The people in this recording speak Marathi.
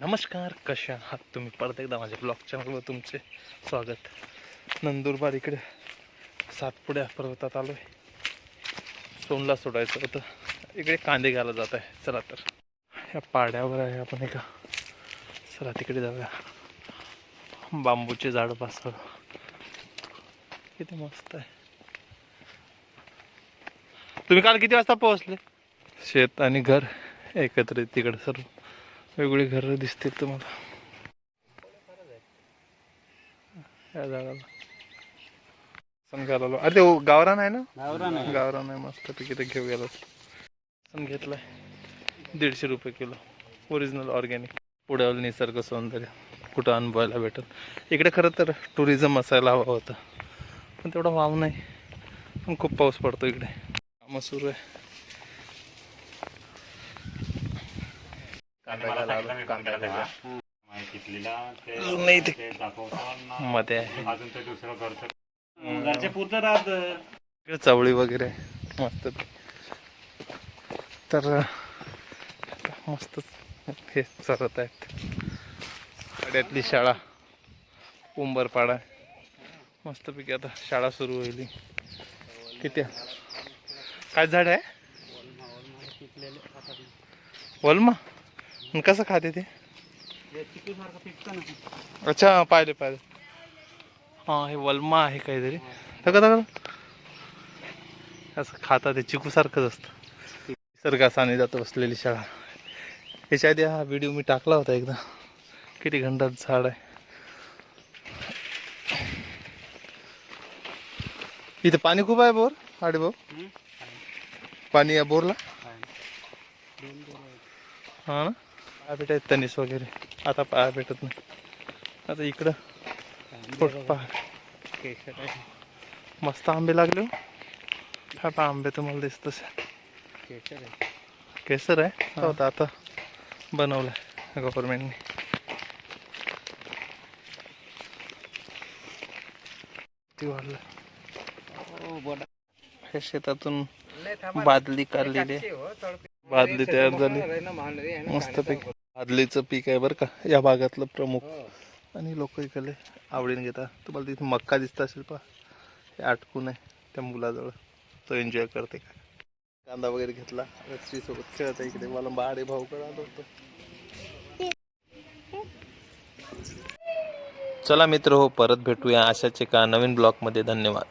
नमस्कार कशा आहात तुम्ही? परत एकदा माझ्या ब्लॉग चॅनलवर तुमचे स्वागत. नंदुरबार इकडे सातपुड्या पर्वतात आलो आहे सोनला सोडायचं होतं. इकडे कांदे घ्यायला जात आहे. चला तर. या पाड्यावर आहे आपण एका. चला तिकडे जाऊया. बांबूचे झाड पासळ. किती मस्त आहे. तुम्ही काल किती वाजता पोहोचले? शेत आणि घर एकत्रित तिकडे सर्व. वेगळी घरं दिसतील तुम्हाला. या झाडाला समजायला अरे ते गावरान आहे ना? गावरान आहे. मस्त पैकी ते घेऊ गेलो. सण घेतलाय. दीडशे रुपये किलो. ओरिजिनल ऑर्गॅनिक पुढ्यावलं निसर्ग सौंदर्य. कुठं अनुभवायला भेटल? इकडे खरं तर टुरिझम असायला हवं होतं. पण तेवढा वाव नाही. पण खूप पाऊस पडतो इकडे. कामं सुरू आहे अजून नाही ते मध्ये आहे. चवळी वगैरे. मस्त. तर मस्त. हे चालत आहेत. खेड्यातली शाळा. उंबरपाडा. मस्तपैकी आता शाळा सुरू होईल. किती? काय झाड आहे? वलमा. कसं खाते ते? अच्छा पाहिले पाहिले. हां हे वलमा आहे काहीतरी. बघा बघा असं खातात ते चिकूसारखंच असतं. निसर्गाचा आणि जात बसलेली शाळा. याच्या आधी हा व्हिडिओ मी टाकला होता एकदा. किती घंटात झाड आहे. इथे पाणी खूप आहे बोर? आडे भाऊ? पाणी आहे. बोरला. हा ना? पाया भेटायत तनिस वगैरे. आता पाया भेटत नाही. आता इकडं पहा मस्त आंबे लागले हो. पहा आंबे तुम्हाला दिसत केसर आहे? होता आता बनवलाय गव्हर्नमेंटने ती वाढलं हो बडा हे शेतातून बादली काढलेली बादली तयार झाली. मस्तपैकी बादलीचं पीक आहे बरं का या भागातलं प्रमुख. आणि लोक इकडे आवडीने घेतात. तुम्हाला तिथे मक्का दिसत असेल पहा हे आटकून आहे त्या मुलाजवळ. तो एन्जॉय करते का? कांदा वगैरे घेतला रस्सी सोबत खेळत आहे इकडे. मला बाडे भाऊ आलो होतो. चला मित्र हो परत भेटूया अशाच एका नवीन ब्लॉगमध्ये. धन्यवाद.